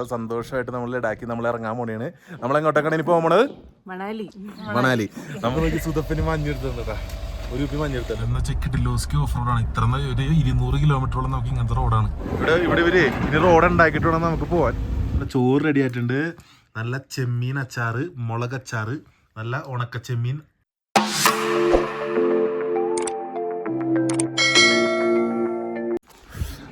അത് സന്തോഷമായിട്ട് നമ്മൾ ഇടാക്കി നമ്മൾ ഇറങ്ങാൻ പോണിയാണ് നമ്മൾ എങ്ങോട്ടേക്കാണ് ഇനി പോകണത് മണാലി. മണാലി. നമ്മൾ സുതപ്പിന് മഞ്ഞെടുത്തുണ്ടാ ഒരു രൂപ മഞ്ഞെടുത്തത് എന്നാ ചെക്ക് ലോസ്കി ഓഫ് റോഡാണ്. ഇത്ര ഒരു ഇരുന്നൂറ് കിലോമീറ്ററോളം നമുക്ക് ഇങ്ങനത്തെ റോഡാണ്. ഇവിടെ ഇവിടെ ഇവർ ഇനി റോഡ് ഉണ്ടാക്കിയിട്ട് വേണം നമുക്ക് പോവാൻ. ചോറ് റെഡി ആയിട്ടുണ്ട്. നല്ല ചെമ്മീൻ അച്ചാറ് മുളക് അച്ചാറ് നല്ല ഉണക്ക ചെമ്മീൻ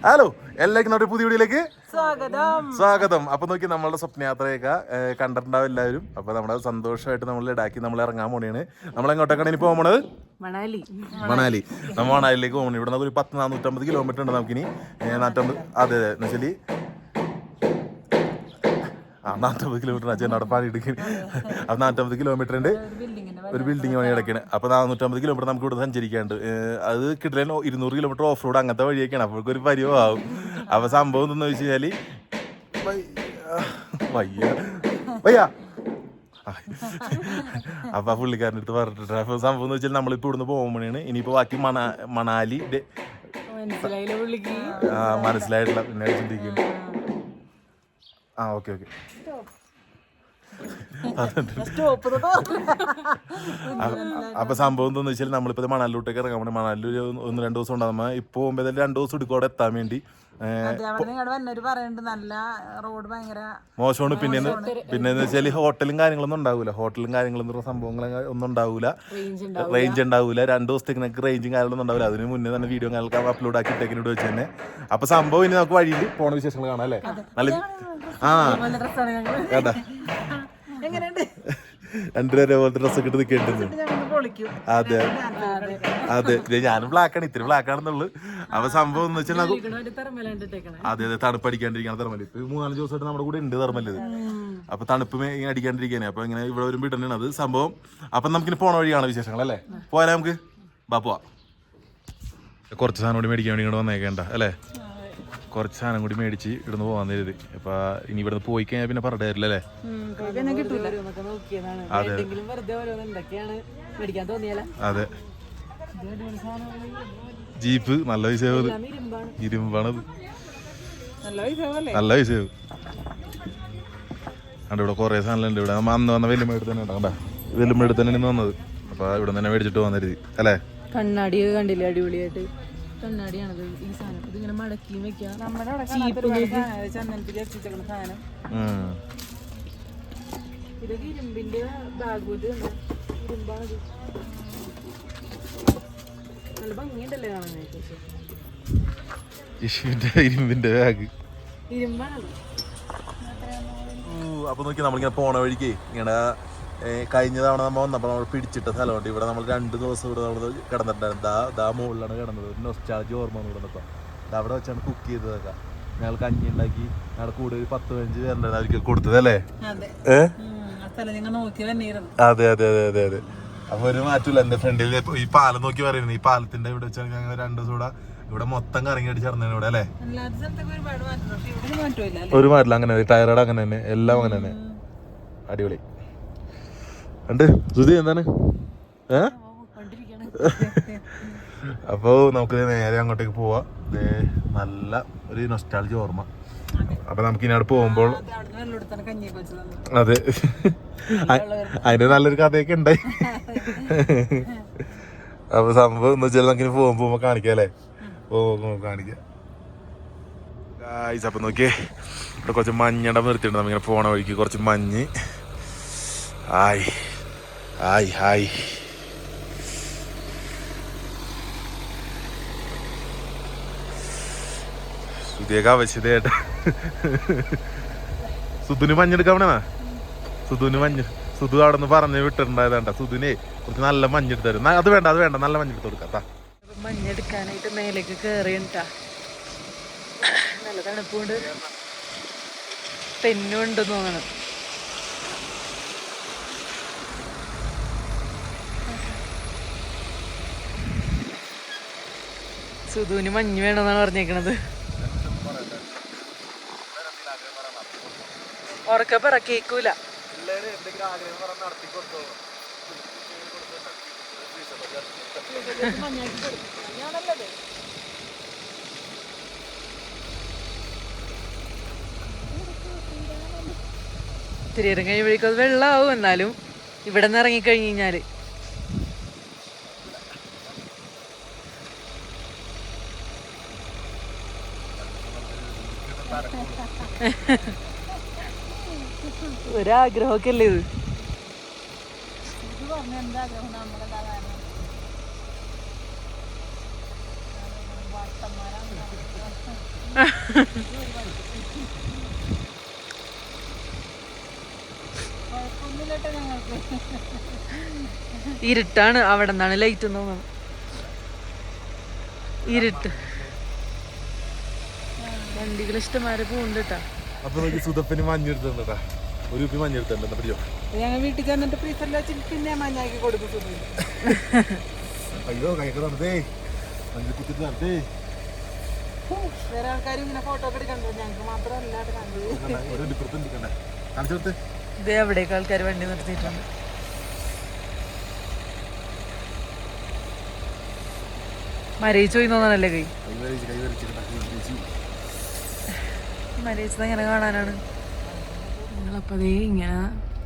ഹലോ എല്ലാവർക്കും നമ്മുടെ പുതിയ വീഡിയോയിലേക്ക് സ്വാഗതം. സ്വാഗതം. അപ്പൊ നോക്കി നമ്മളുടെ സ്വപ്നയാത്രയൊക്കെ കണ്ടിട്ടുണ്ടാവും എല്ലാവരും. അപ്പൊ നമ്മുടെ സന്തോഷമായിട്ട് നമ്മൾ ഇടാക്കി നമ്മൾ ഇറങ്ങാൻ പോണേണ്. നമ്മൾ എങ്ങോട്ടേക്കാണ് ഇനി പോകണത് മണാലി. മണാലി. നമ്മൾ മണാലിയിലേക്ക് പോകണം. ഇവിടെ നിന്ന് ഒരു പത്ത് നാനൂറ്റമ്പത് കിലോമീറ്റർ ഉണ്ട് നമുക്കിനി. നാറ്റമ്പത് നാനൂറ്റമ്പത് അതെ അതെ എന്ന് വെച്ചാൽ ആ കിലോമീറ്റർ അച്ഛൻ നടപ്പാടി ഇടുക്കി. എടുക്കുന്നത് അപ്പൊ നാനൂറ്റമ്പത് കിലോമീറ്റർ ഒരു ബിൽഡിംഗ് പണി കിടക്കണേ അപ്പോൾ നാനൂറ്റമ്പത് കിലോമീറ്റർ നമുക്ക് ഇവിടെ സഞ്ചരിക്കാണ്ട് അത് കിട്ടില്ല ഇരുന്നൂറ് കിലോമീറ്റർ ഓഫ് റോഡ് അങ്ങനത്തെ വഴിയൊക്കെയാണ്. അപ്പോൾ ഒരു പരിവാകും അപ്പോൾ സംഭവം എന്താണെന്ന് വെച്ച് കഴിഞ്ഞാൽ വയ്യ. വയ്യ. അപ്പൊ ആ പുള്ളിക്കാരന്റെ അടുത്ത് പറഞ്ഞിട്ട് അപ്പൊ സംഭവം എന്ന് വെച്ചാൽ നമ്മളിപ്പോ ഇവിടുന്ന് പോകുമ്പോഴാണ് ഇനിയിപ്പോ ബാക്കി മണാ മണാലി മനസ്സിലായിട്ടുള്ള ആ, മനസ്സിലായിട്ടില്ല. പിന്നെ ചിന്തിക്കും ആ ഓക്കെ ഓക്കെ. സ്റ്റോപ്പ് അപ്പൊ സംഭവം എന്താന്ന് വെച്ചാൽ നമ്മളിപ്പോ മണാലിലോട്ടേക്ക് ഇറങ്ങാൻ മണലിൽ ഒന്ന് രണ്ട് ദിവസം ഉണ്ടാകുമ്പോ ഇപ്പൊ പോകുമ്പോ ഏതായാലും രണ്ട് ദിവസം എടുക്കും അവിടെ എത്താൻ വേണ്ടി. മോശമാണ്. പിന്നെ പിന്നെ വെച്ചാൽ ഹോട്ടലും കാര്യങ്ങളൊന്നും ഉണ്ടാവൂല. ഹോട്ടലും കാര്യങ്ങളും സംഭവങ്ങൾ ഒന്നും ഉണ്ടാവൂല. റേഞ്ച് ഉണ്ടാവൂല. രണ്ട് ദിവസത്തേക്ക് നിങ്ങൾക്ക് റേഞ്ചും കാര്യങ്ങളൊന്നും ഉണ്ടാവില്ല അതിന് മുന്നേ തന്നെ വീഡിയോ കാര്യങ്ങളൊക്കെ അപ്ലോഡ് ആക്കി ഇട്ടേക്കിനോട് വെച്ച് തന്നെ. അപ്പൊ സംഭവം ഇനി നമുക്ക് വഴിയിൽ പോണ വിശേഷങ്ങൾ കാണാം അല്ലേ? നല്ല ആ. കേട്ടാ രണ്ടുപേരെ പോലത്തെ ഡ്രസ്സൊക്കെ ഇട്ട് പൊളിക്കും അതെ. അതെ. ഇത് ഞാനും ബ്ലാക്കാണ് ഇത്തിരി ബ്ലാക്ക് ആണെന്നുള്ളു. അപ്പൊ സംഭവം എന്ന് വെച്ചാൽ അതെ അതെ. തണുപ്പ് തെർമൽ തെർമൽ ഇപ്പൊ മൂന്നാൽ ദിവസമായിട്ട് നമ്മുടെ കൂടെ ഉണ്ട് തെർമൽ ഇത്. അപ്പൊ തണുപ്പ് ഇങ്ങനെ അടിക്കാണ്ടിരിക്കാനേ. അപ്പൊ ഇങ്ങനെ ഇവിടെ വരുമ്പോൾ ഇടണാണ് അത് സംഭവം. അപ്പൊ നമുക്കിനി പോണ വഴിയാണ് വിശേഷങ്ങൾ അല്ലേ? പോയാലേ നമുക്ക്? ബാ പോവാ. കുറച്ച് സാധനം കൂടി മേടിക്കാൻ വേണ്ടി ഇങ്ങോട്ട് വന്നേക്കേണ്ട അല്ലേ? കുറച്ച് സാധനം കൂടി മേടിച്ച് ഇവിടുന്ന് പോകാൻ തരുത് അപ്പൊ ഇനി ഇവിടുന്ന് പോയി കഴിഞ്ഞാൽ പിന്നെ പറഞ്ഞു തരില്ലല്ലേ? അതെ. ജീപ്പ് നല്ല വിഷയം ഇരുമ്പാണ്. ഇരുമ്പാണത് നല്ല വിഷയം കണ്ട ഇവിടെ കുറേ സാധനങ്ങളുണ്ട് ഇവിടെ. നമ്മ അന്ന് വന്ന വെല്ലുമ്മ എടുത്ത് തന്നെ കണ്ട? വെല്ലുമ്മ എടുത്ത് തന്നെ വന്നത്. അപ്പൊ ഇവിടെ തന്നെ മേടിച്ചിട്ട് വന്നരുത് അല്ലേ? കണ്ണാടി കണ്ടില്ലേ? അടിപൊളിയായിട്ട്. കണ്ണാടിയാണത് ഈ സാധനം. ഇതിങ്ങനെ മടക്കി വെക്കാം. ഇതൊക്കെ ഇരുമ്പിന്റെ ബാഗ് ഇരുമ്പാണ് ഇരുമ്പാണത് നല്ല ഭംഗിയുണ്ടല്ലേ കാണാനായിട്ട്. ഇഷ്യൂന്റെ ഇരുമ്പിന്റെ ബാഗ് ഇരുമ്പാണത്. അപ്പൊ നോക്കി നമ്മളിങ്ങനെ പോണ വഴിക്ക് ഇങ്ങനെ കഴിഞ്ഞ തവണ നമ്മൾ വന്നപ്പോൾ നമ്മൾ പിടിച്ചിട്ട സ്ഥലമുണ്ട്. ഇവിടെ നമ്മൾ രണ്ട് ദിവസം ഇവിടെ നമ്മൾ കിടന്നിട്ടുണ്ടായിരുന്നു. ദാ ദാ മുകളിലാണ് കിടന്നത്. നൊസ്റ്റാളജി ഓർമ്മ വന്നു കിടന്നപ്പോൾ അവിടെ വെച്ചാണ് കുക്ക് ചെയ്തതൊക്കെ ഞങ്ങൾ കഞ്ഞി ഉണ്ടാക്കി. ഞങ്ങളുടെ കൂടെ ഒരു പത്ത് പതിനഞ്ച് പേരുണ്ടായിരുന്നു അവർക്ക് കൊടുത്തതല്ലേ അതെ. അതെ അതെ അതെ അതെ അപ്പൊ ഒരു മാറ്റമില്ല. എന്റെ ഫ്രണ്ടിൽ ഈ പാലം നോക്കി പറയുന്നത്. ഈ പാലത്തിന്റെ ഇവിടെ വെച്ചാൽ ഞങ്ങൾ രണ്ടു ദിവസം ഇവിടെ ഇവിടെ മൊത്തം കറങ്ങി അടിച്ച് നടന്നതാണ് ഇവിടെ അല്ലേ? ഒരു മാറ്റില്ല അങ്ങനെ ടയർഡ് അങ്ങനെ തന്നെ. എല്ലാം അങ്ങനെ തന്നെ. അടിപൊളി. ഉണ്ട് ശ്രുതി എന്താണ്? ഏ? അപ്പോൾ നമുക്ക് നേരെ അങ്ങോട്ടേക്ക് പോവാം. നല്ല ഒരു നൊസ്റ്റാളജി ഓർമ്മ. അപ്പൊ നമുക്ക് ഇനി അവിടെ പോകുമ്പോൾ അതെ. അതിന്റെ നല്ലൊരു കഥയൊക്കെ ഉണ്ടായി അപ്പൊ സംഭവം എന്ന് വെച്ചാൽ നമുക്ക് ഇനി പോകുമ്പോ പോകുമ്പോ കാണിക്കാം. അല്ലേ അപ്പൊ നോക്കിയേ ഇവിടെ കുറച്ച് മഞ്ഞടം നിർത്തിയിട്ടുണ്ട്. നമ്മിങ്ങനെ പോണ വഴിക്ക് കുറച്ച് മഞ്ഞ്. ഹായ് ഹായ് ഹായ് സുധിയൊക്കെ ആവശ്യതയായിട്ട് സുധുന് മഞ്ഞെടുക്കാൻ വേണ സുധുന് മഞ്ഞ്. സുധു അവിടെ നിന്ന് പറഞ്ഞ് വിട്ടിട്ടുണ്ടായതാണ്ട സുധുനെ കുറച്ച് നല്ല മഞ്ഞെടുത്ത് തരും. അത് വേണ്ട അത് വേണ്ട. നല്ല മഞ്ഞെടുത്ത് കൊടുക്കാട്ടാ മഞ്ഞെടുക്കാനായിട്ട് മേലേക്ക് കയറിയിട്ടാ നല്ല തണുപ്പുണ്ട്. തെന്നുണ്ട് തോന്നണം സുധുവിന് മഞ്ഞ് വേണമെന്നാണ് പറഞ്ഞേക്കണത്. ഉറക്കെ പറ കേക്കൂല ഇത്തിരി ഇറങ്ങി കഴിയുമ്പോഴേക്കും അത് വെള്ളമാവും എന്നാലും ഇവിടെ നിന്ന് ഇറങ്ങിക്കഴിഞ്ഞ് കഴിഞ്ഞാൽ ഒരാഗ്രഹമൊക്കെ അല്ലേ ഇത്? ഇരുട്ടാണ് അവിടെ നിന്നാണ് ലൈറ്റ് തോന്നുന്നത് ഇരുട്ട്. വണ്ടികൾ ഇഷ്ടമാരെ പോകുന്നുണ്ട് കേട്ടാ. അപ്പൊ നോക്കി സുതപ്പിന് മഞ്ഞെടുത്തിട്ടാ ഒരു കുപ്പി മഞ്ഞെടുത്തിട്ടുണ്ട് പിടിച്ചോ? ഞങ്ങൾ വീട്ടിൽ ചെന്നിട്ട് ഫ്രീസറിൽ വെച്ചിട്ട് പിന്നെ മഞ്ഞാക്കി കൊടുക്കും അയ്യോ കൈക്ക് നടത്തേ മഞ്ഞ കുത്തിട്ട് നടത്തേ വേറെ ആൾക്കാർ ഇങ്ങനെ ഫോട്ടോ ഒക്കെ എടുക്കണ്ടോ? ഞങ്ങൾക്ക് മാത്രമല്ല ഇതേ ആൾക്കാർ വണ്ടി നിർത്തിയിട്ടുണ്ട്. മരയിച്ചു പോയി തോന്നാനല്ലേ കൈ? മരയിച്ചത് എങ്ങനെ കാണാനാണ്? നിങ്ങളപ്പോ അതേ ഇങ്ങനെ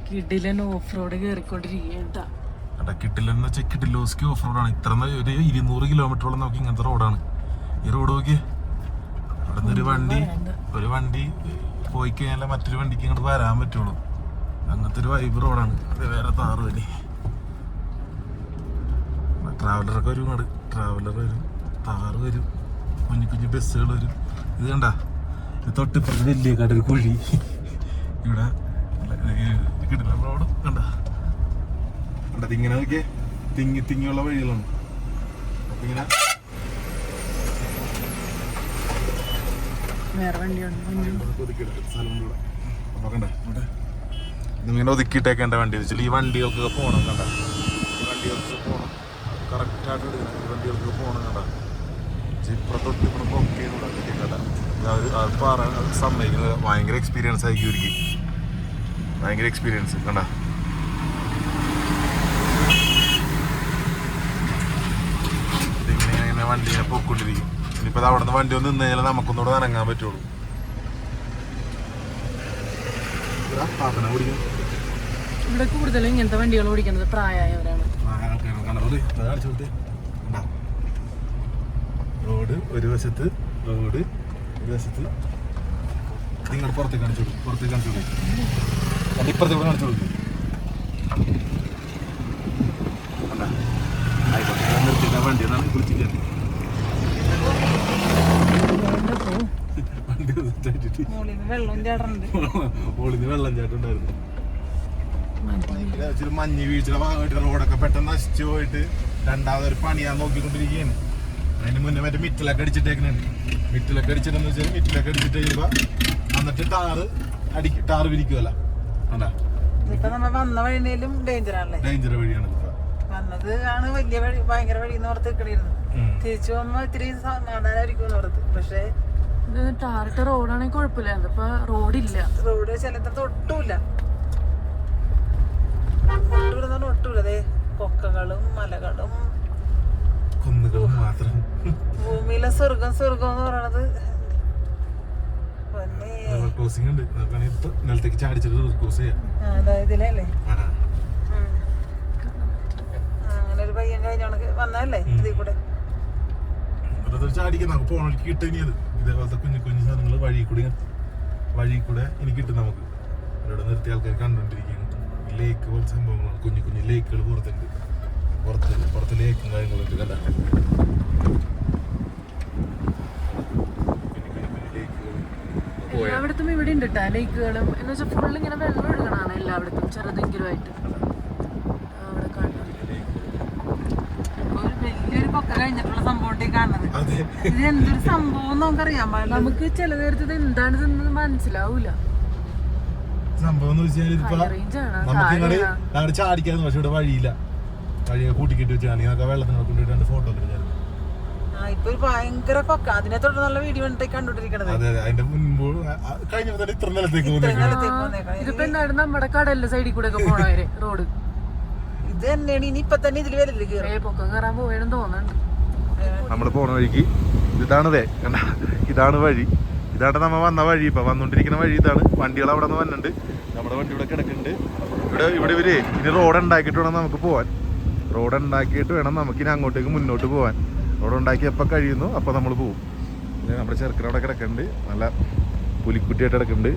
കിഡിലൻ ഓഫ് റോഡ് കയറിക്കൊണ്ടിരിക്കുകയാണ് അടാ കിട്ടില്ലെന്ന് വെച്ചാൽ കിട്ടില്ലോസ്ക്ക് ഓഫ് റോഡാണ് ഇത്ര ഒരു ഇരുന്നൂറ് കിലോമീറ്ററോളം നമുക്ക് ഇങ്ങനത്തെ റോഡാണ് ഈ റോഡ് നോക്കി അവിടെ ഒരു വണ്ടി ഒരു വണ്ടി പോയി കഴിഞ്ഞാൽ മറ്റൊരു വണ്ടിക്ക് ഇങ്ങോട്ട് വരാൻ പറ്റുള്ളൂ. അങ്ങനത്തെ ഒരു വൈബ് റോഡാണ് അത് വേറെ താറ് വരി. ട്രാവലറൊക്കെ വരും ഇങ്ങോട്ട് ട്രാവലർ വരും താറ് വരും കുഞ്ഞു കുഞ്ഞു ബസ്സുകൾ വരും. ഇത് കണ്ട? ഇത് തൊട്ടിപ്പുറത്ത് വലിയ കടൽ കുഴി. ഇവിടെ കിട്ടില്ല റോഡ് കണ്ട. കണ്ടത് ഇങ്ങനെ നോക്കിയേ. തിങ്ങി തിങ്ങിയുള്ള വഴികളാണ്. അപ്പൊ ഇങ്ങനെ ഇതിങ്ങനെ ഒതുക്കിയിട്ടേക്കേണ്ട വണ്ടി. വെച്ചാൽ ഈ വണ്ടികൾക്ക് പോകണം കണ്ട. ഈ വണ്ടികൾക്ക് പോകണം കറക്റ്റായിട്ട് എടുക്കണം. ഈ വണ്ടികൾക്ക് പോകണം കണ്ട. ഇപ്പുറത്തൊട്ട് ഇവിടെ ഒക്കെ അത് പറയാൻ അത് സമ്മതിക്കുന്നത് ഭയങ്കര എക്സ്പീരിയൻസ് ആയിരിക്കും ഒരിക്കൽ ഭയങ്കര എക്സ്പീരിയൻസ് കണ്ട? ഇതിങ്ങനെ ഇങ്ങനെ വണ്ടി ഇങ്ങനെ പൊക്കൊണ്ടിരിക്കും ഇനിയിപ്പോൾ അത് അവിടെ നിന്ന് വണ്ടി ഒന്ന് നിന്ന് കഴിഞ്ഞാൽ നമുക്കൊന്നുകൂടെ ഇറങ്ങാൻ പറ്റുള്ളൂ. പാപ്പനെ. ഇവിടെ കൂടുതലും ഇങ്ങനത്തെ വണ്ടികൾ ഓടിക്കുന്നത് പ്രായമായവരാണ്? റോഡ് ഒരു വശത്ത് റോഡ് ഒരു വശത്ത്. നിങ്ങൾ പുറത്തേക്ക് കാണിച്ചു കൊടുക്കും. പുറത്തേക്ക് കാണിച്ചു കൊടുക്കും. ഇപ്പുറത്തേക്ക് ഇവിടെ കാണിച്ചു കൊടുക്കും നിർത്തിയിട്ടാ വണ്ടി എന്നാണ് കുളിച്ചിട്ട് വെള്ളം ചാടുന്നുണ്ട് ഓളിന്ന് വെള്ളം ചാട്ടുണ്ടായിരുന്നു. ഇച്ചിരി മഞ്ഞ് വീഴ്ചയുടെ ഭാഗമായിട്ട് റോഡൊക്കെ പെട്ടെന്ന് നശിച്ചു പോയിട്ട് രണ്ടാമതൊരു പണിയാ പണിയാൻ നോക്കിക്കൊണ്ടിരിക്കുകയാണ്. അതിന് മുന്നേ മറ്റേ മിറ്റിലൊക്കെ അടിച്ചിട്ടേക്കുന്നുണ്ട് മിറ്റിലൊക്കെ അടിച്ചിട്ടെന്ന് വെച്ചാൽ മിറ്റിലൊക്കെ അടിച്ചിട്ട് കഴിയുമ്പോ എന്നിട്ട് ടാറ് അടി ടാറ് വിരിക്കുമല്ല അല്ല? ഇപ്പൊ നമ്മ വന്ന വഴിയിലും ഡേഞ്ചർ ആണല്ലേ? ഡേഞ്ചർ വഴിയാണ് വന്നത് ആണ് വലിയ വഴി ഭയങ്കര വഴി എന്ന് ഓർത്ത് നിൽക്കണിരുന്നു ഉം. തിരിച്ചു പോകുമ്പോ ഇത്തിരി സമാധാനമായിരിക്കും എന്ന് ഓർത്ത്. പക്ഷേ ടാറിട്ട റോഡാണെങ്കിൽ കുഴപ്പമില്ല. ഇതിപ്പോ റോഡില്ല റോഡ് ചിലത്തെ ഒട്ടുമില്ല ഒട്ടുമില്ല ഒട്ടുമില്ല അതെ കൊക്കകളും മലകളും. കുന്നുകളും മാത്രം. ഭൂമിയിലെ സ്വർഗം സ്വർഗം എന്ന് പറയണത്. ക്രോസിംഗ് ഉണ്ട്. നിലത്തേക്ക് ചാടിച്ചിട്ട് ക്രോസ് ചെയ്യാം. ഇതിലല്ലേ. അങ്ങനെ ഒരു പയ്യൻ കഴിഞ്ഞോണക്ക് വന്നതല്ലേ ഇതിൽ കൂടെ? ചാടിക്കാൻ നമുക്ക് പോണ വഴിക്ക് കിട്ടും ഇനി ഇതേപോലത്തെ കുഞ്ഞു കുഞ്ഞു സാധനങ്ങൾ വഴി കൂടി വഴി കൂടെ എനിക്ക് കിട്ടും നമുക്ക്. ഇവിടെ നിർത്തിയ ആൾക്കാർ കണ്ടുകൊണ്ടിരിക്കുകയാണ്. ലേക്ക് പോലത്തെ സംഭവങ്ങളാണ്. കുഞ്ഞു കുഞ്ഞു ലേക്കുകൾ പുറത്തുണ്ട്. പുറത്ത് പുറത്ത് ലേക്കും കാര്യങ്ങളൊക്കെ കണ്ട. എല്ലായിടത്തും ഇവിടെ ഉണ്ട് കേട്ടോ ലേക്കുകളും എന്ന് വെച്ചാൽ ഫുൾ ഇങ്ങനെ വെള്ളം ഒഴുകണാണ് എല്ലായിടത്തും ചെറുതെങ്കിലും ആയിട്ട് അവിടെ ഒരു വലിയൊരു കഴിഞ്ഞിട്ടുള്ള സംഭവം കാണുന്നത്. ഇത് എന്തൊരു സംഭവം നമുക്കറിയാൻ പാടില്ല നമുക്ക് ചില നേരത്ത് ഇത് എന്താണിതെന്ന് മനസ്സിലാവൂല. സംഭവം എന്ന് വെച്ചാൽ ഇതിപ്പോ നമുക്ക് പക്ഷെ ഇവിടെ വഴിയില്ല. വഴിയെ കൂട്ടിക്കിട്ട് വെച്ചാണെങ്കിൽ വെള്ളത്തിനോട് കൊണ്ടുപോയിട്ട് ഫോട്ടോ ഒക്കെ എടുക്കാൻ ഇപ്പൊ ഒരു ഭയങ്കര പക്ക. അതിനെ തൊട്ട് നല്ല വീഡിയോ കണ്ടോണ്ടിരിക്കണത് അതെ അതെ. അതിന്റെ മുൻപ് കഴിഞ്ഞപ്പോ ഇത്ര നിലത്തേക്ക് പോകുന്നേക്കാണ് നിലത്തേക്ക് വന്നേക്കണെ. ഇതിപ്പോ എന്താണ് നമ്മുടെ കടലിന്റെ സൈഡിൽ കൂടെ ഒക്കെ പോണവര് റോഡ്. ഇത് തന്നെയാണ്. ഇനി ഇപ്പൊ തന്നെ ഇതിൽ വരില്ല കേറും. ഏ പൊക്കം കയറാൻ പോവേണെന്ന് തോന്നുന്നുണ്ട് നമ്മൾ പോണ വഴിക്ക് ഇതാണ് വേ കണ്ട? ഇതാണ് വഴി. ഇതാണ് നമ്മ വന്ന വഴി. ഇപ്പൊ വന്നോണ്ടിരിക്കുന്ന വഴി ഇതാണ്. വണ്ടികൾ അവിടെ നിന്ന് വന്നിട്ടുണ്ട് നമ്മുടെ വണ്ടി ഇവിടെ കിടക്കുന്നുണ്ട്. ഇവിടെ ഇവിടെ ഇവർ ഇനി റോഡ് ഉണ്ടാക്കിയിട്ട് വേണം നമുക്ക് പോവാൻ. റോഡ് ഉണ്ടാക്കിയിട്ട് വേണം നമുക്കിനി അങ്ങോട്ടേക്ക് മുന്നോട്ട് പോവാൻ. റോഡ് ഉണ്ടാക്കി എപ്പോൾ കഴിയുന്നു. അപ്പോൾ നമ്മൾ പോവും. പിന്നെ നമ്മുടെ ചെറുക്കനവിടെ കിടക്കുന്നുണ്ട് നല്ല പുലിക്കുട്ടിയായിട്ട് കിടക്കുന്നുണ്ട്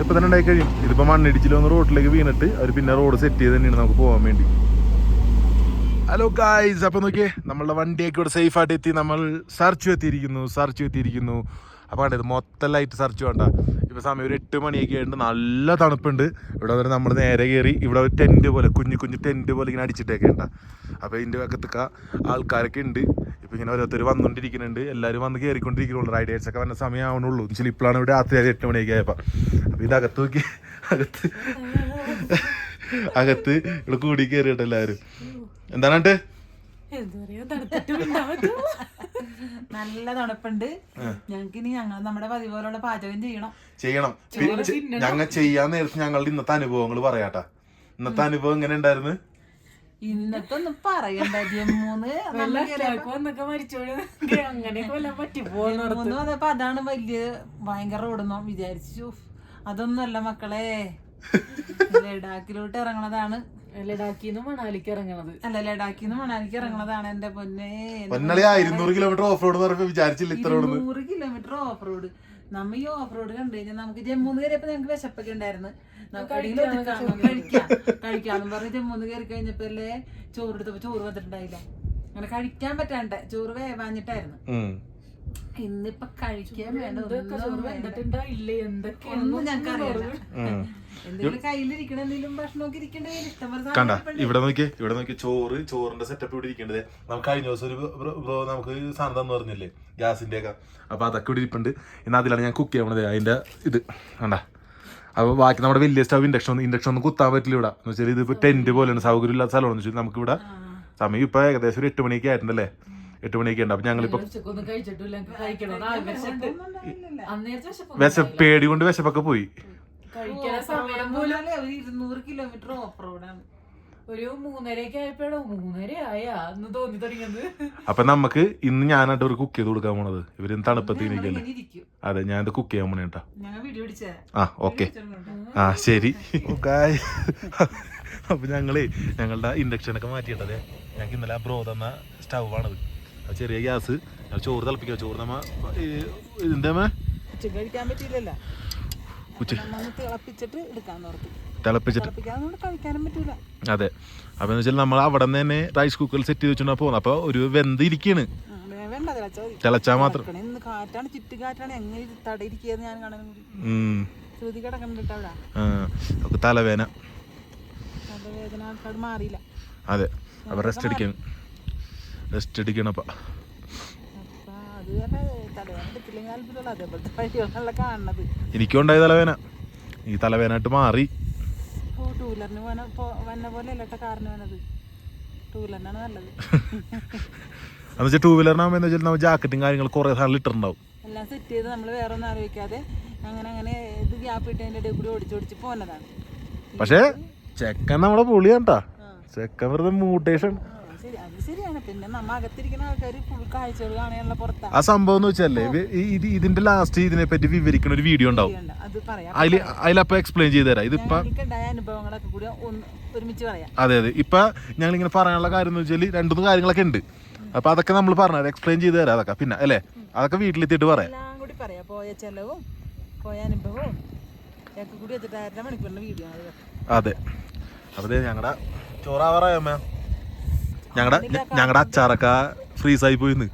ഇപ്പം തന്നെ ഉണ്ടായി കഴിയും. ഇതിപ്പോൾ മണ്ണിടിച്ചിൽ ഒന്ന് റോഡിലേക്ക് വീണിട്ട് അവർ പിന്നെ റോഡ് സെറ്റ് ചെയ്ത് തന്നെയാണ് നമുക്ക് പോകാൻ വേണ്ടി. ഹലോ ഗായ്സ് അപ്പോൾ നോക്കിയേ നമ്മളുടെ വണ്ടിയൊക്കെ ഇവിടെ സേഫ് ആയിട്ട് എത്തി. നമ്മൾ സെർച്ച് എത്തിയിരിക്കുന്നു സെർച്ച് എത്തിയിരിക്കുന്നു. അപ്പോൾ കണ്ടത് മൊത്തം ലൈറ്റ് സെർച്ച് വേണ്ട. ഇപ്പൊ സമയം ഒരു എട്ട് മണിയൊക്കെ ആയിട്ട് നല്ല തണുപ്പുണ്ട്. ഇവിടെ വരെ നമ്മൾ നേരെ കയറി ഇവിടെ ഒരു ടെന്റ് പോലെ കുഞ്ഞു കുഞ്ഞു ടെന്റ് പോലെ ഇങ്ങനെ അടിച്ചിട്ടൊക്കെ ഉണ്ട് അപ്പൊ ഇതിന്റെ അകത്തൊക്കെ ആൾക്കാരൊക്കെ ഉണ്ട്. ഇപ്പൊ ഇങ്ങനെ ഓരോരുത്തർ വന്നുകൊണ്ടിരിക്കുന്നുണ്ട് എല്ലാവരും വന്ന് കയറിക്കൊണ്ടിരിക്കുന്നുള്ളൂ റൈഡേഴ്സ് ഒക്കെ വന്ന സമയമാവണുള്ളൂ എന്നുവെച്ചാൽ ഇപ്പോഴാണ് ഇവിടെ രാത്രി എട്ട് മണിയൊക്കെ ആയപ്പോ. അപ്പൊ ഇത് അകത്ത് നോക്കി അകത്ത് അകത്ത് ഇവിടെ കൂടി കയറിയിട്ട് എല്ലാവരും എന്താണ് എന്താ പറയാ നല്ല തണുപ്പുണ്ട് ഞങ്ങൾക്ക് ഇനി ഞങ്ങൾ നമ്മുടെ പതിവ് പോലുള്ള പാചകം ചെയ്യണം. ചെയ്യണം. ഞങ്ങൾ ചെയ്യാൻ നേരത്തെ ഞങ്ങളുടെ ഇന്നത്തെ അനുഭവങ്ങൾ പറയാട്ടാ. ഇന്നത്തെ അനുഭവം എങ്ങനെ ഉണ്ടായിരുന്നു? ഇന്നത്തെ ഒന്നും പറയണ്ട ജമ്മൂന്ന് ജമ്മൂന്ന് വന്നപ്പോ അതാണ് വലിയ ഭയങ്കര ഓടുന്നോ വിചാരിച്ചു. അതൊന്നുമല്ല മക്കളെ. ലഡാക്കിലോട്ട് ഇറങ്ങണതാണ്. ലഡാക്കിന്ന് മണാലിക്ക് ഇറങ്ങണത്. അല്ല ലഡാക്കിന്ന് മണാലിക്ക് ഇറങ്ങണതാണ് എന്റെ പൊന്നെ. എന്റെ പൊന്നളി ഇരുന്നൂറ് കിലോമീറ്റർ ഓഫ് റോഡ് പറഞ്ഞപ്പോ വിചാരിച്ചില്ല ഇത്ര നൂറ് കിലോമീറ്റർ ഓഫ് റോഡ് നമ്മ ഈ ഓഫ് റോഡ് കണ്ടു കഴിഞ്ഞാൽ നമുക്ക് ജമ്മൂന്ന് കയറിയപ്പോ ഞങ്ങൾക്ക് വിശപ്പൊക്കെ ഉണ്ടായിരുന്നു. കഴിക്കാം. കഴിക്കാന്ന് പറഞ്ഞ് ജമ്മൂന്ന് കയറി കഴിഞ്ഞപ്പോ അല്ലേ ചോറ് എടുത്തപ്പോ ചോറ് വന്നിട്ടുണ്ടായില്ല. അങ്ങനെ കഴിക്കാൻ പറ്റാണ്ട്. ചോറ് വേവാഞ്ഞിട്ടായിരുന്നു. ഇന്നിപ്പൊ കഴിക്കാൻ വേണ്ട ഒന്നും വേണ്ട. എന്നിട്ടുണ്ടായില്ലേ ഒന്നും ഞങ്ങൾക്ക് അറിയില്ല. എന്തെങ്കിലും കയ്യിലിരിക്കണ എന്തെങ്കിലും ഭക്ഷണമൊക്കെ ഇരിക്കണ്ടേ? ഇഷ്ടം പോലെ കണ്ട. ഇവിടെ നോക്കിയേ ഇവിടെ നോക്കി ചോറ് ചോറിന്റെ സെറ്റപ്പ് ഇവിടെ ഇരിക്കേണ്ടത്. നമുക്ക് കഴിഞ്ഞ ദിവസം ഒരു ബ്രോ- ബ്രോ നമുക്ക് സാധനം തന്നു പറഞ്ഞില്ലേ ഗ്യാസിന്റെ ഒക്കെ. അപ്പൊ അതൊക്കെ ഇവിടെ ഇരിപ്പുണ്ട്. ഇന്ന് അതിലാണ് ഞാൻ കുക്ക് ചെയ്യണത് അതിന്റെ ഇത്. കണ്ട. അപ്പൊ ബാക്കി നമ്മുടെ വലിയ സ്റ്റവ് ഇൻഡക്ഷൻ ഒന്നും ഇൻഡക്ഷൻ ഒന്നും കുത്താൻ പറ്റില്ല ഇവിടെ. എന്ന് വെച്ചാൽ ഇത് ഇപ്പൊ ടെന്റ് പോലെയാണ് സൗകര്യം ഇല്ലാത്ത സ്ഥലമാണെന്ന് വെച്ചാൽ നമുക്ക് ഇവിടെ സമയം ഇപ്പൊ ഏകദേശം ഒരു എട്ട് മണിയൊക്കെ ആയിട്ടുണ്ടല്ലേ? എട്ട് മണിയൊക്കെ ഉണ്ട് അപ്പൊ ഞങ്ങളിപ്പോ ഉച്ചക്കൊന്നും കഴിച്ചിട്ടില്ല. എനിക്ക് കഴിക്കണം. ആ വിശപ്പ്. ഒന്നും ഉണ്ടായില്ലല്ലോ. അന്നേരത്തെ പേടി കൊണ്ട് വിശപ്പൊക്കെ പോയി. കഴിക്കാൻ ഓഫ് സമയം റോഡ് പോലും പോലും ഇരുന്നൂറ് കിലോമീറ്റർ ഓഫ് റോഡാണ് ഒരു മൂന്നരയൊക്കെ ആയപ്പോഴോ മൂന്നര ആയാ എന്ന് തോന്നി തുടങ്ങിയത്. അപ്പൊ നമുക്ക് ഇന്ന് ഞാനായിട്ട് ഒരു കുക്ക് ചെയ്ത് കൊടുക്കാൻ പോണത്. ഇവർ ഇരിക്കും. അതെ ഞാൻ ഇത് കുക്ക് ചെയ്യാൻ പോണേ കേട്ടാ വീഡിയോ പിടിച്ചേ ആ ഓക്കെ. ആ ശരി. അപ്പൊ ഞങ്ങളേ ഞങ്ങളുടെ ഇൻഡക്ഷൻ ഒക്കെ മാറ്റിയിട്ടതേ. ഞങ്ങൾക്ക് ഇന്നലെ ബ്രോ തന്ന സ്റ്റവ് ആണത്. ചെറിയ ഗ്യാസ്. ചോറ് തിളപ്പിക്കുക ചോറ് നമ്മ ഇതെന്താ തിളപ്പിച്ചിട്ട് അതെ. അപ്പൊ എന്ന് വെച്ചാൽ നമ്മൾ അവിടെ നിന്ന് തന്നെ റൈസ് കുക്കറിൽ സെറ്റ് ചെയ്ത് വെച്ചിട്ടാ പോകുന്നത് അപ്പൊ ഒരു വെന്ത് ഇരിക്കാണ്. തിളച്ചാ മാത്രം. കാറ്റാണ് ചുറ്റുകാറ്റാണ് എങ്ങനെ ഞാൻ കാണാൻ. ശ്രുതി അവിടെ. ആ, നമുക്ക് തലവേന നല്ല വേദന മാറിയില്ല. അതെ. അപ്പൊ റെസ്റ്റ് അടിക്കാൻ റെസ്റ്റ് അടിക്കണപ്പ അപ്പൊ. അത് തന്നെ തലവേദന എടുത്തില്ലെങ്കിൽ അത്ഭുതമുള്ള അതേപോലത്തെ വഴികളാണല്ലോ കാണുന്നത്. എനിക്കും ഉണ്ടായ തലവേന ഈ തലവേനായിട്ട് മാറി. ടൂ വീലറിന് വന്ന പോലെ അല്ല കേട്ടോ കാറിന് വന്നത് ടൂ വീലറിനാണ് നല്ലത്. എന്ന് വെച്ചാൽ ടൂ വീലറിനാകുമ്പോൾ എന്ന് വെച്ചാൽ നമ്മൾ ജാക്കറ്റും കാര്യങ്ങളും കുറേ സാധനം ഇട്ടിട്ടുണ്ടാവും എല്ലാം സെറ്റ് ചെയ്ത് നമ്മൾ വേറെ ഒന്നും ആലോചിക്കാതെ അങ്ങനെ അങ്ങനെ ഇത് ഗ്യാപ്പ് ഇട്ടതിന്റെ ഇടയിൽ കൂടി ഓടിച്ചോടിച്ച് പോന്നതാണ്. പക്ഷേ ചെക്കൻ നമ്മളെ പൊളിയാണ്ടാ ചെക്കൻ വെറുതെ ശരി അത് ശരിയാണ്. പിന്നെ നമ്മ അകത്തിരിക്കുന്ന ആൾക്കാർ ഫുൾ കാഴ്ചകൾ കാണാനുള്ള പുറത്താണ് ആ സംഭവം എന്ന് വെച്ചല്ലേ ഇത് ഇതിന്റെ ലാസ്റ്റ് ഇതിനെ പറ്റി വിവരിക്കുന്ന ഒരു വീഡിയോ ഉണ്ടാവും അത് പറയാം. അതിൽ അതിലപ്പോ എക്സ്പ്ലെയിൻ ചെയ്ത് തരാം. ഇതിപ്പോ ഞങ്ങൾക്കുണ്ടായ അനുഭവങ്ങളൊക്കെ കൂടി ഒന്ന് ഒരുമിച്ച് പറയാം. അതെ അതെ. ഇപ്പൊ ഞങ്ങൾ ഇങ്ങനെ പറയാനുള്ള കാര്യം എന്ന് വെച്ചാൽ രണ്ടുമൂന്ന് കാര്യങ്ങളൊക്കെ ഉണ്ട്. അപ്പൊ അതൊക്കെ നമ്മൾ പറഞ്ഞത് എക്സ്പ്ലെയിൻ ചെയ്ത് തരാം അതൊക്കെ. പിന്നെ അല്ലേ? അതൊക്കെ വീട്ടിലെത്തിയിട്ട് പറയാം. എല്ലാം കൂടി പറയാം. പോയ ചെലവും പോയ അനുഭവവും ഒക്കെ കൂടി മണിക്കൂറിന്റെ വീഡിയോ അതെ. അതെ ഞങ്ങളുടെ ചോറാവാറായമ്മ ഞങ്ങളുടെ ഞങ്ങളുടെ അച്ചാറൊക്കെ ഫ്രീസായി പോയിന്ന്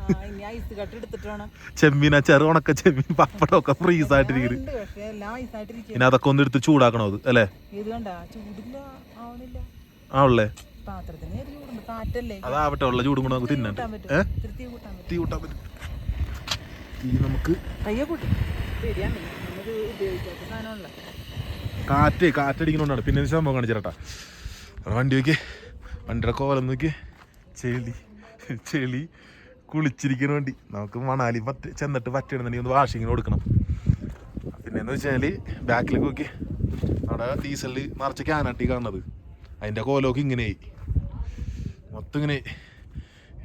ചെമ്മീൻ അച്ചാർ ഉണക്ക ചെമ്മീൻ പപ്പടം ഒക്കെ ഫ്രീസ് ആയിട്ടിരിക്കുന്നു പിന്നെ ഇനി അതൊക്കെ ഒന്ന് എടുത്ത് ചൂടാക്കണോ അത് അല്ലേ? ആണല്ലേ അതാവട്ടെ ഉള്ള ചൂടും കൂടെ നമുക്ക് ഏ? തീ കൂട്ടാൻ പറ്റും. തീ നമുക്ക് കാറ്റ് കാറ്റടിക്കണോണ്ടാണ് പിന്നെ സംഭവം കാണിച്ചിരട്ടാ വണ്ടി നോക്കി വണ്ടിയുടെ കോലം നോക്കി ചെളി ചെളി കുളിച്ചിരിക്കുന്ന വണ്ടി. നമുക്ക് മണാലി പറ്റ് ചെന്നിട്ട് പറ്റണമെന്നുണ്ടെങ്കിൽ ഒന്ന് വാഷിങ്ങിന് കൊടുക്കണം. പിന്നെ എന്ന് വെച്ചാൽ ബാക്കിലേക്ക് നോക്കി അവിടെ ഡീസലിൽ നിറച്ച് ക്യാനട്ടി കാണുന്നത്. അതിന്റെ കോലമൊക്കെ ഇങ്ങനെയായി. മൊത്തം ഇങ്ങനെ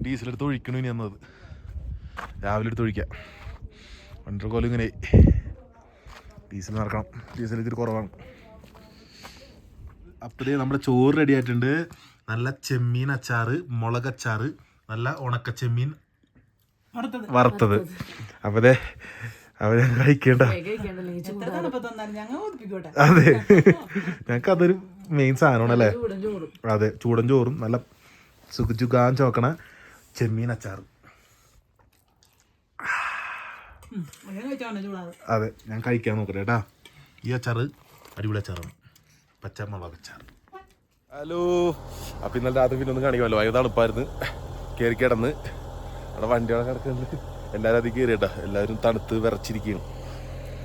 ഡീസൽ എടുത്ത് ഒഴിക്കണു ഇനി എന്നത് രാവിലെ എടുത്ത് ഒഴിക്കാം. വണ്ടർ കോലം ഇങ്ങനെ ഡീസൽ നടക്കണം ഡീസൽ ഇത്തിരി കുറവാണ്. അപ്പോഴേ നമ്മുടെ ചോറ് റെഡി ആയിട്ടുണ്ട്. നല്ല ചെമ്മീൻ അച്ചാറ് മുളക് അച്ചാറ് നല്ല ഉണക്ക ചെമ്മീൻ. വറുത്തത്. അപ്പതേ അവരെ കഴിക്കേണ്ട. അതെ. ഞങ്ങൾക്ക് അതൊരു മെയിൻ സാധനമാണല്ലേ അല്ലേ? ചൂടും അതെ ചൂടൻ ചോറും നല്ല സുഖജുഗാൻ ചോക്കണ ചെമ്മീൻ അച്ചാറ്. അതെ ഞാൻ കഴിക്കാൻ നോക്കട്ടെ കേട്ടാ. ഈ അച്ചാറ് അടിപൊളി അച്ചാറാണ്. പച്ചമുളക് അച്ചാർ ഹലോ. അപ്പം ഇന്നലെ രാത്രി പിന്നെ ഒന്ന് കാണിക്കുമല്ലോ. ഭയങ്കര തണുപ്പായിരുന്നു. കയറി കിടന്ന്. അവിടെ വണ്ടികളൊക്കെ കിടക്കുന്നുണ്ട്. എല്ലാവരും അതിൽ കേട്ടോ. എല്ലാവരും തണുത്ത് വിറച്ചിരിക്കുകയാണ്.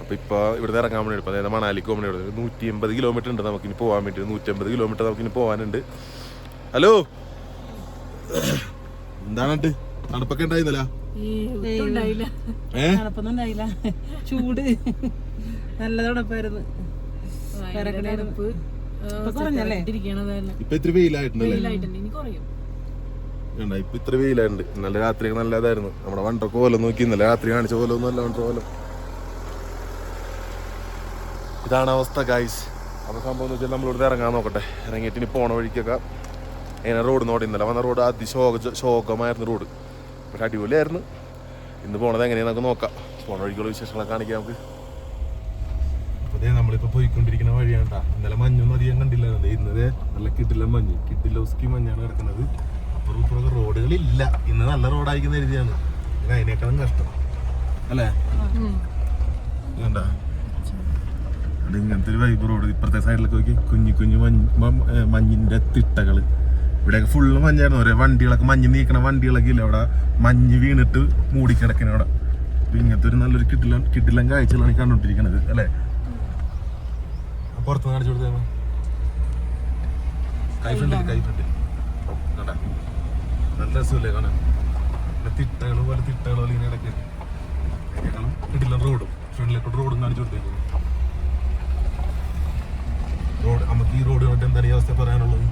അപ്പോൾ ഇപ്പോൾ ഇവിടുന്ന് ഇറങ്ങാൻ വേണ്ടി ഇപ്പോൾ അതായത് മണാലിക്ക് പോകാൻ വേണ്ടി നൂറ്റി എൺപത് കിലോമീറ്റർ ഉണ്ട് നമുക്കിനി പോകാൻ വേണ്ടി. നൂറ്റി അമ്പത് കിലോമീറ്റർ നമുക്കിനി പോകാനുണ്ട് ഹലോ. എന്താണ് തണുപ്പൊക്കെ ഉണ്ടായിരുന്നല്ലോ ഉണ്ടായില്ല. ഏ? തണുപ്പൊന്നും ഉണ്ടായില്ല. ചൂട്. നല്ല തണുപ്പായിരുന്നു. തണുപ്പ്. ഇപ്പൊ ഇത്തിരി വെയിലായിട്ടുണ്ടല്ലേ ഇപ്പൊ ഇത്ര വെയിലായിട്ടുണ്ട്. ഇന്നലെ രാത്രി നല്ലതായിരുന്നു. നമ്മുടെ വണ്ടർ കോലം നോക്കി ഇന്നലെ രാത്രി കാണിച്ച പോലെ ഒന്നും അല്ല വണ്ടർ കോലം. ഇതാണ് അവസ്ഥ ഗൈസ് അപ്പൊ സംഭവം എന്ന് വെച്ചാൽ നമ്മളിവിടെ ഇറങ്ങാൻ നോക്കട്ടെ. ഇറങ്ങിയിട്ട് ഇനി പോണ വഴിക്കൊക്കെ ഇങ്ങനെ റോഡ് നോട്ട് ഇന്നലെ വന്ന റോഡ് അതിശോക ശോകമായിരുന്നു റോഡ് പക്ഷെ അടിപൊളിയായിരുന്നു. ഇന്ന് പോണത് എങ്ങനെയാണെന്ന് നമുക്ക് നോക്കാം. പോണ വഴിക്കുള്ള വിശേഷങ്ങളൊക്കെ കാണിക്കാം നമുക്ക്. അതെ നമ്മളിപ്പോ പോയിക്കൊണ്ടിരിക്കുന്ന വഴിയാണ് ട്ടാ. ഇന്നലെ മഞ്ഞും അധികം കണ്ടില്ലായിരുന്നു ഇന്നത് നല്ല കിട്ടില്ല മഞ്ഞ് കിട്ടില്ല ഉസ്കി മഞ്ഞാണ് കിടക്കുന്നത്. അപ്പുറം റോഡുകൾ റോഡുകളില്ല. ഇന്ന് നല്ല റോഡായിരിക്കുന്ന എഴുതിയാണ് അതിനേക്കാളും കഷ്ടം. അല്ലേ? കണ്ട അത് ഇങ്ങനത്തെ ഒരു വൈബ് റോഡ്. ഇപ്പുറത്തെ സൈഡിലൊക്കെ നോക്കി. കുഞ്ഞു കുഞ്ഞു മഞ്ഞ് മഞ്ഞിന്റെ തിട്ടകൾ. ഇവിടെയൊക്കെ ഫുള്ള് മഞ്ഞായിരുന്നു. ഒരേ വണ്ടികളൊക്കെ മഞ്ഞ് നീക്കണ വണ്ടികളൊക്കെ ഇല്ല അവിടെ? മഞ്ഞ് വീണിട്ട് മൂടിക്കിടക്കണ അവിടെ. ഇങ്ങനത്തെ ഒരു നല്ലൊരു കിട്ടില്ല കിട്ടില്ല കാഴ്ചകളാണ് കണ്ടോണ്ടിരിക്കണത്. അല്ലേ? പുറത്ത് കാണിച്ചു കൊടുത്തേ കൈ ഫ്രണ്ട് കണ്ട? നല്ല രസമല്ലേ കാണാൻ? തിട്ടകൾ പോലെ തിട്ടകൾ പോലെ ഇങ്ങനെ ഇടയ്ക്ക്. റോഡും. ഫ്രണ്ടിലേക്ക് റോഡും കാണിച്ചു കൊടുത്തേക്കുന്നു റോഡ് നമുക്ക് ഈ റോഡ് കണ്ടിട്ട് എന്താണ് ഈ അവസ്ഥ പറയാനുള്ളത്?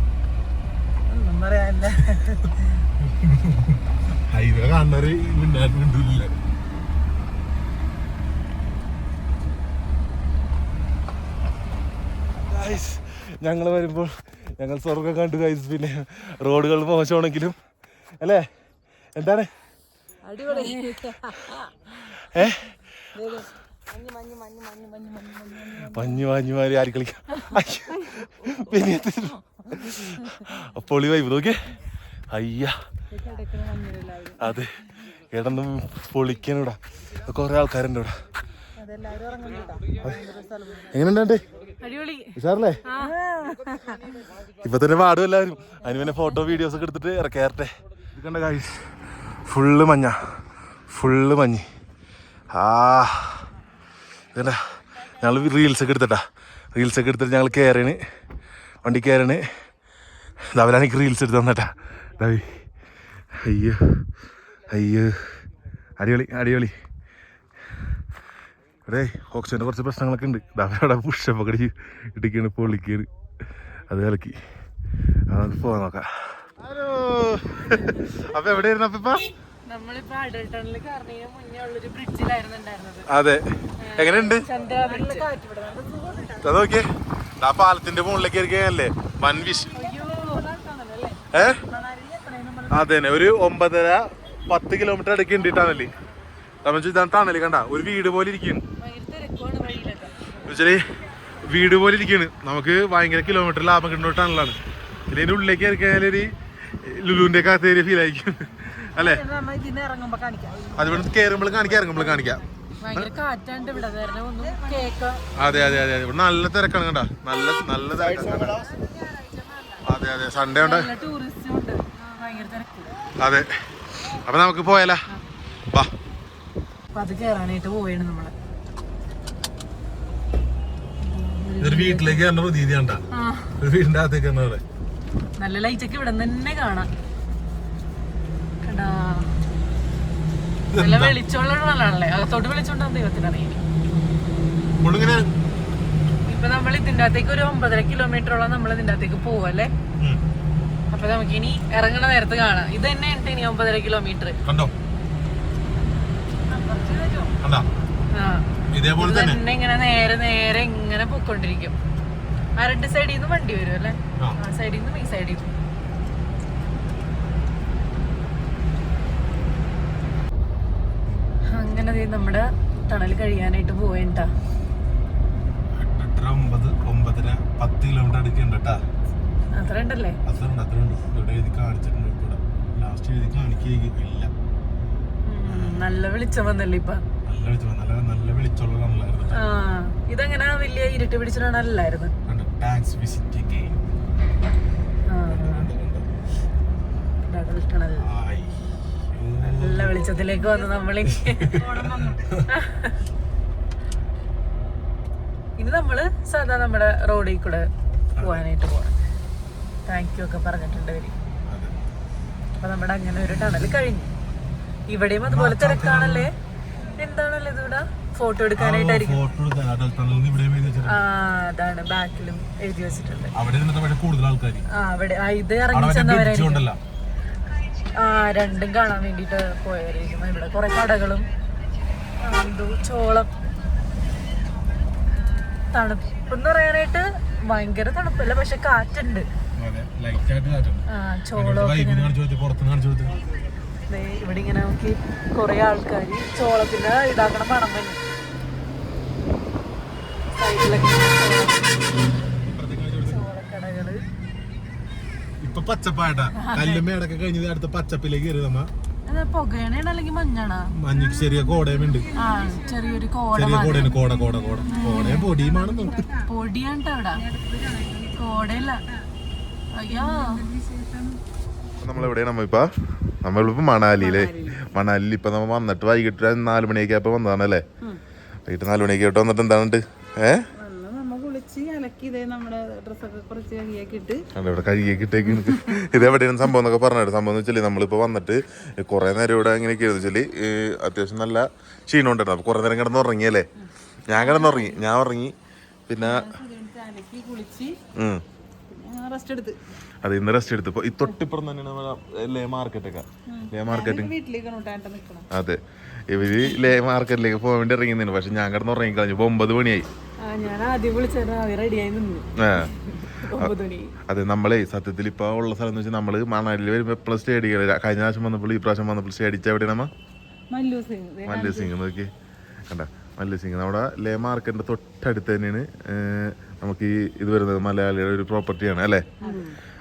ഹൈവേ കാണുന്നവര് മിണ്ടാൻ മിണ്ടൂല്ല ഞങ്ങൾ വരുമ്പോൾ ഞങ്ങൾ സ്വർഗം കണ്ടു ഗൈസ് പിന്നെ റോഡുകൾ മോശമാണെങ്കിലും അല്ലേ? എന്താണ്? ഏ? മഞ്ഞു മഞ്ഞു മാറി ആര് കളിക്കാം. പിന്നെ പൊളി വൈബ് നോക്കിയേ. അയ്യ. അതെ. കിടന്നും പൊളിക്കാനിവിടെ കുറെ ആൾക്കാരുണ്ട് ഇവിടെ എങ്ങനെയുണ്ട് അടിപൊളി. ഉഷാറല്ലേ? ഇപ്പൊ തന്നെ പാടും എല്ലാവരും. അനുവിനെ ഫോട്ടോ വീഡിയോസ് ഒക്കെ എടുത്തിട്ട് ഇറക്കാറട്ടെ ഇത് കണ്ട കാഴ്ച ഫുള്ള് മഞ്ഞ. ഫുള്ള് മഞ്ഞ്. ആ. ഇതണ്ട ഞങ്ങൾ റീൽസ് ഒക്കെ എടുത്തിട്ടാ. റീൽസ് ഒക്കെ എടുത്തിട്ട് ഞങ്ങൾ കയറിയാണ് വണ്ടി കയറണ് അവരാണ് എനിക്ക് റീൽസ് എടുത്ത് തന്നട്ടാ. ദാവി അയ്യോ. അയ്യോ. അടിപൊളി അടിപൊളി. അതെ ഓക്സിജന്റെ കുറച്ച് പ്രശ്നങ്ങളൊക്കെ ഉണ്ട്. അവരവിടെ പുഷപ്പൊക്കെ അടിച്ച് ഇടിക്കാണ് പൊളിക്കാണ് അത് കലക്കി അത് പോവാൻ നോക്കാം. ഹലോ. അപ്പൊ എവിടെയായിരുന്നു അപ്പൊ അതെ. എങ്ങനെയുണ്ട്? അത് നോക്കിയേ. ആ പാലത്തിന്റെ മുകളിലേക്ക് ഇരിക്കുകയല്ലേ വൻ വിഷ് ഏ? അതെ ഒരു ഒമ്പതര പത്ത് കിലോമീറ്റർ അടുക്കി ഉണ്ട് ടണൽ നമ്മൾ ഇതാണ് ടണൽ കണ്ട? ഒരു വീട് പോലെ ഇരിക്കുന്നു. എന്നുവെച്ചാൽ വീട് പോലെ ഇരിക്കുകയാണ് നമുക്ക് ഭയങ്കര കിലോമീറ്റർ ലാഭം കിട്ടുന്ന ടണലാണ്. പിന്നെ ഇതിന്റെ ഉള്ളിലേക്ക് ഇറക്കിയാൽ ഒരു ലുലുവിന്റെ കാത്തേരിയ ഫീൽ ആയിരിക്കും. അല്ലേ? അതുകൊണ്ട് കയറുമ്പോൾ കാണിക്കാം ഇറങ്ങുമ്പോൾ കാണിക്കാം. അതെ അതെ അതെ ഇവിടെ നല്ല തിരക്കാണ് കണ്ട. നല്ല നല്ല അതെ അതെ. സൺഡേ ഉണ്ട്. അതെ. അപ്പൊ നമുക്ക് പോയാലോ. വാ. അത് കേറാനായിട്ട് പോവാണ് നമ്മൾ. ഇതൊരു വീട്ടിലേക്ക് കണ്ട പ്രതീതി കണ്ട. ഒരു വീടിന്റെ അകത്തേക്ക് തന്നെ നല്ല ലൈറ്റൊക്കെ ഇവിടെ തന്നെ കാണാം. നല്ല വെളിച്ചമുള്ള നല്ലതാണല്ലേ അകത്തോട്ട് വെളിച്ചമുണ്ടാകും ദൈവത്തിനറിയില്ല ഇപ്പൊ നമ്മൾ ഇതിന്റെ അകത്തേക്ക് ഒരു ഒമ്പതര കിലോമീറ്ററോളം നമ്മൾ ഇതിന്റെ അകത്തേക്ക് പോവല്ലേ. അപ്പൊ നമുക്ക് ഇനി ഇറങ്ങണ നേരത്ത് കാണാം. ഇത് തന്നെ ഉണ്ട് ഇനി ഒമ്പതര കിലോമീറ്റർ കണ്ടാ? ആ. ഇതേപോലെ തന്നെ. ഇങ്ങനെ നേരെ നേരെ ഇങ്ങനെ പൊക്കോണ്ടിരിക്കും ആ രണ്ട് സൈഡിൽ നിന്ന് വണ്ടി വരും അല്ലേ? ആ. സൈഡിൽ നിന്നും ഈ സൈഡിൽ നിന്നും അങ്ങനെ നമ്മുടെ തണൽ കഴിയാനായിട്ട് പോവേണ്ടാ. എട്ടര ഒമ്പത് ഒമ്പതര പത്ത് കിലോമീറ്റർ അടുക്കുന്നുണ്ട് കേട്ടാ അത്ര ഉണ്ടല്ലേ അത്രയുണ്ട് അത്രയുണ്ട്. ഇവിടെ എഴുതി കാണിച്ചിട്ടുണ്ട് ഇവിടെ. ലാസ്റ്റ് എഴുതി നല്ല വെളിച്ചം വന്നല്ലേ ഇപ്പൊ? ഇതങ്ങനെ വലിയ ഇരുട്ട് പിടിച്ചിട്ടാണല്ലായിരുന്നു നല്ല വെളിച്ചത്തിലേക്ക് വന്ന് നമ്മളി. ഇനി നമ്മൾ സാധാ നമ്മുടെ റോഡിൽ കൂടെ പോവാനായിട്ട് പോകണം താങ്ക് യു ഒക്കെ പറഞ്ഞിട്ടുണ്ട് ഇവർ. അപ്പൊ നമ്മുടെ അങ്ങനെ ഒരു ടണൽ കഴിഞ്ഞു. ഇവിടെയും അതുപോലെ തിരക്കാണല്ലേ? എന്താണല്ലേ ഇതിവിടെ ഫോട്ടോ എടുക്കാനായിട്ടായിരിക്കും ഫോട്ടോ എടുക്കാൻ അടൽ ടണലിൽ ഇവിടെ എഴുതി വെച്ചിട്ടുണ്ട്. ആ അതാണ് ബാക്കിലും എഴുതി വെച്ചിട്ടുണ്ട്. അവിടെ പക്ഷേ കൂടുതൽ ആൾക്കാർ ആ അവിടെ ആ, ഇത് ഇറങ്ങി ചെന്നവരായിരിക്കും. ഉണ്ടല്ലോ ആ രണ്ടും കാണാൻ വേണ്ടിട്ട് പോയവരായിരിക്കും. ഇവിടെ കുറെ കടകളും ആ, എന്തോ ചോളം. തണുപ്പെന്ന് പറയാനായിട്ട് ഭയങ്കര തണുപ്പല്ല പക്ഷെ കാറ്റുണ്ട്. ലൈറ്റ് ആയിട്ട് കാറ്റുണ്ട്. ആ ചോളം കാണിച്ചു കൊടുത്ത് പുറത്തുനിന്ന് കാണിച്ചു കൊടുത്ത്. ഇവിടെ ഇങ്ങനെ നോക്കി കുറെ ആൾക്കാർ ചോളത്തിന്റെ ഇതാക്കണ പണം തന്നെ സൈഡിലൊക്കെ ചോളക്കടകൾ. ഇപ്പൊ പച്ചപ്പായിട്ടാ. കല്ലുമേടൊക്കെ കഴിഞ്ഞത് അടുത്ത പച്ചപ്പിലേക്ക് കയറി നമ്മ. അത് പുകയണേണ് അല്ലെങ്കിൽ മഞ്ഞാണാ? മഞ്ഞക്ക് ചെറിയ കോടയുമുണ്ട് ആ ചെറിയൊരു കോട ചെറിയ കോടയാണ് കോട കോട കോട. കോടയും പൊടിയുമാണ് നോക്ക് പൊടിയാണ് ട്ടോ അവിടെ കോടയല്ല. അയ്യോ. നമ്മളെവിടെയാണ് നമ്മ ഇപ്പൊ? നമ്മളിപ്പോ മണാലിയിലെ. മണാലിയിൽ ഇപ്പൊ നമ്മ വന്നിട്ട് വൈകിട്ട് നാലു മണിയൊക്കെ ആയപ്പോ വന്നതാണല്ലേ? വൈകിട്ട് നാല് മണിയൊക്കെ ആയിട്ട് വന്നിട്ട് എന്താണ് ഏ? ഇവിടെ കഴുകിയൊക്കെ ഇതെവിടെയാണ് സംഭവം എന്നൊക്കെ പറഞ്ഞത് സംഭവം എന്ന് വെച്ചാൽ നമ്മളിപ്പോ വന്നിട്ട് കുറെ നേരം ഇവിടെ എങ്ങനെയൊക്കെ വെച്ചാൽ അത്യാവശ്യം നല്ല ക്ഷീണം ഉണ്ടായിരുന്നു അപ്പൊ കുറെ നേരം കിടന്ന് ഉറങ്ങിയല്ലേ ഞാൻ കിടന്നുറങ്ങി ഞാൻ ഉറങ്ങി. പിന്നെ റെസ്റ്റ് എടുത്ത്. അത് ഇന്ന് റെസ്റ്റ് എടുത്തു. ഇപ്പൊ ഈ തൊട്ടിപ്പുറം തന്നെയാണ് നമ്മുടെ ലേ മാർക്കറ്റൊക്കെ ലേ മാർക്കറ്റ് അതെ. ഇവർ ലേ മാർക്കറ്റിലേക്ക് പോകാൻ വേണ്ടി ഇറങ്ങിയിരുന്നു പക്ഷെ ഞാൻ കിടന്ന് ഉറങ്ങി കളഞ്ഞു ഇപ്പൊ ഒമ്പത് മണിയായി. അതെ നമ്മളെ സത്യത്തിൽ ഇപ്പൊ ഉള്ള സ്ഥലം എന്ന് വെച്ചാൽ നമ്മൾ മണാലിയിൽ വരുമ്പോ എപ്പോഴും സ്റ്റേ അടിക്കില്ല കഴിഞ്ഞ പ്രാവശ്യം വന്നപ്പോൾ ഈ പ്രാവശ്യം വന്നപ്പോൾ സ്റ്റേ അടിച്ച എവിടെയാണ് നമ്മ മല്ലു സിംഗ്. മല്ലു സിംഗ് നോക്കി കണ്ട? മല്ലു സിംഗ്. നമ്മുടെ ലേ മാർക്കറ്റിന്റെ തൊട്ടടുത്ത് തന്നെയാണ് നമുക്ക് ഈ ഇത് വരുന്നത് മലയാളിയുടെ ഒരു പ്രോപ്പർട്ടിയാണ് അല്ലേ?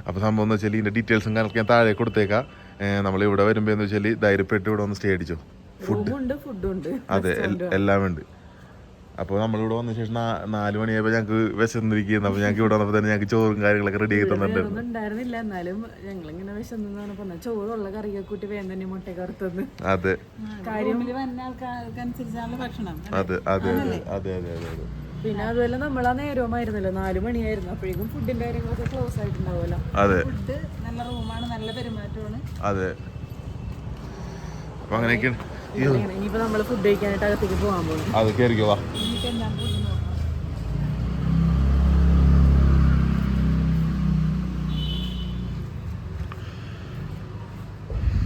അപ്പൊ സംഭവം എന്ന് വെച്ചാൽ ഇതിന്റെ ഡീറ്റെയിൽസും കണക്ക് ഞാൻ താഴെ കൊടുത്തേക്കാം. നമ്മൾ ഇവിടെ വരുമ്പോൾ എന്ന് വെച്ചാൽ ധൈര്യപ്പെട്ട് ഇവിടെ ഒന്ന് സ്റ്റേ അടിച്ചോ. ഫുഡ് അതെ എല്ലാം ഉണ്ട്. അപ്പോൾ നമ്മളിവിടെ വന്ന ശേഷം നാല് മണിയായപ്പോൾ ഞങ്ങൾക്ക് വിശന്നിരിക്കുന്നു. അപ്പോൾ ഞങ്ങൾക്ക് ഇവിടെ വന്നപ്പോൾ തന്നെ ഞങ്ങൾക്ക് ചോറും കാര്യങ്ങളൊക്കെ റെഡി ആക്കി തന്നിട്ടുണ്ട്. ഉണ്ടായിരുന്നില്ല. എന്നാലും ഞങ്ങളിങ്ങനെ വിശന്നു പറഞ്ഞാൽ ചോറുള്ള കറിയൊക്കെ കൂട്ടി തന്നെ വന്ന ആൾക്കാർക്കനുസരിച്ചാണ് ഭക്ഷണം. അതെ അതെ അതെ അതെ അതെ അതെ അതെ. പിന്നെ അതുപോലെ നമ്മൾ ആ നേരവുമായിരുന്നല്ലോ നാലു മണിയായിരുന്നു. അപ്പോഴേക്കും ഫുഡിന്റെ കാര്യങ്ങളൊക്കെ ക്ലോസ് ആയിട്ടുണ്ടാവുമല്ലോ. അതെ. ഫുഡ് നല്ല റൂമാണ് നല്ല പെരുമാറ്റമാണ്. അതെ. അപ്പൊ അങ്ങനെയൊക്കെയാണ്. ഇനിയിപ്പോ നമ്മൾ ഫുഡ് കഴിക്കാനായിട്ട് അകത്തേക്ക് പോകാൻ പോകും അത് നോക്കാം.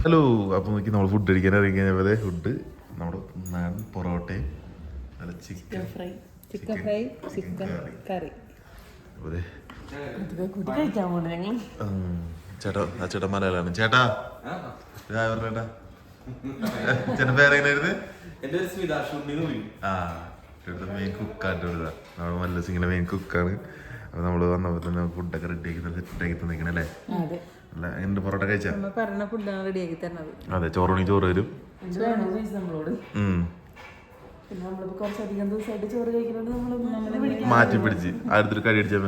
ഹലോ അപ്പോൾ നോക്കി നമ്മൾ ഫുഡ് കഴിക്കാൻ ഇറങ്ങി കഴിഞ്ഞപ്പോൾ ഫുഡ് നമ്മുടെ നാടൻ പൊറോട്ടയും നല്ല chicken fry chicken fry chicken curry ചേട്ടാ ആ ചേട്ടാ മലയാളമാണ് ചേട്ടാ. ഇതാ പറഞ്ഞേട്ടാ ചേട്ടൻ എന്റെ സ്മിത ആ ഇവിടുത്തെ മെയിൻ കുക്കായിട്ട് ഇവിടുത്തെ നമ്മുടെ മല്ല സിംഗിന്റെ മെയിൻ കുക്കാണ് അപ്പൊ നമ്മൾ വന്നപ്പോ തന്നെ ഫുഡൊക്കെ റെഡി ആക്കി സെറ്റ് ആക്കി തന്നിക്കണല്ലേ അതെ. അല്ല എന്റെ പൊറോട്ട കഴിച്ചാ? പറഞ്ഞ ഫുഡാണ് തരണത്. അതെ ചോറുണി ചോറ് വരും. നമ്മളോട്. പിന്നെ നമ്മളിപ്പോ കുറച്ചധികം ദിവസമായിട്ട് ചോറ് കഴിക്കുന്നുണ്ട് നമ്മൾ മാറ്റി പിടിച്ച്. അടുത്തൊരു കടി അടിച്ചേ.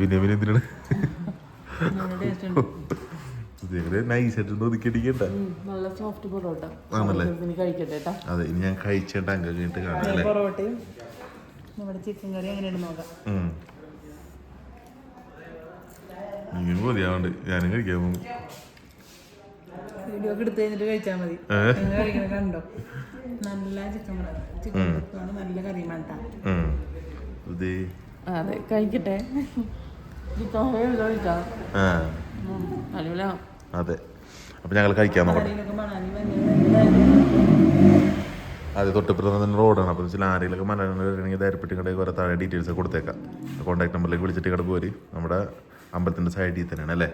പിന്നെ പിന്നെ എന്തിനാണ്? നല്ല സോഫ്റ്റ് പൊറോട്ട. കഴിക്കട്ടെ അതെ ഇനി ഞാൻ കഴിച്ചിട്ട് അങ്ങനെ പൊറോട്ടയും നമ്മുടെ ചിക്കൻ കറി നോക്കാം. ഉം. മതിയാവണ്ട്. ഞാനും കഴിക്കാൻ പോകും വീഡിയോ ഒക്കെ എടുത്ത് കഴിഞ്ഞിട്ട് കഴിച്ചാൽ മതി. നിങ്ങൾ കഴിക്കണ കണ്ടോ? നല്ല ചിക്കൻ ചിക്കൻ ആണ് നല്ല കറി വേണ്ട ഉം. ഇത് അതെ കഴിക്കട്ടെ. കഴിക്കാം ആ. അടിപൊളിയാണ് അതെ. അപ്പൊ ഞങ്ങൾ കഴിക്കാൻ നോക്കട്ടെ അത് തൊട്ടിപ്പുറത്ത് തന്നെ റോഡാണ്. അപ്പൊ വെച്ചാൽ ആരെങ്കിലൊക്കെ മലയാളം ധൈര്യപ്പെട്ടി കടയിൽ കുറേ താഴെ ഡീറ്റെയിൽസ് കൊടുത്തേക്കാം. കോൺടാക്ട് നമ്പറിലേക്ക് വിളിച്ചിട്ട് പോരി. നമ്മുടെ അമ്പലത്തിന്റെ സൈഡിൽ തന്നെയാണ് അല്ലേ?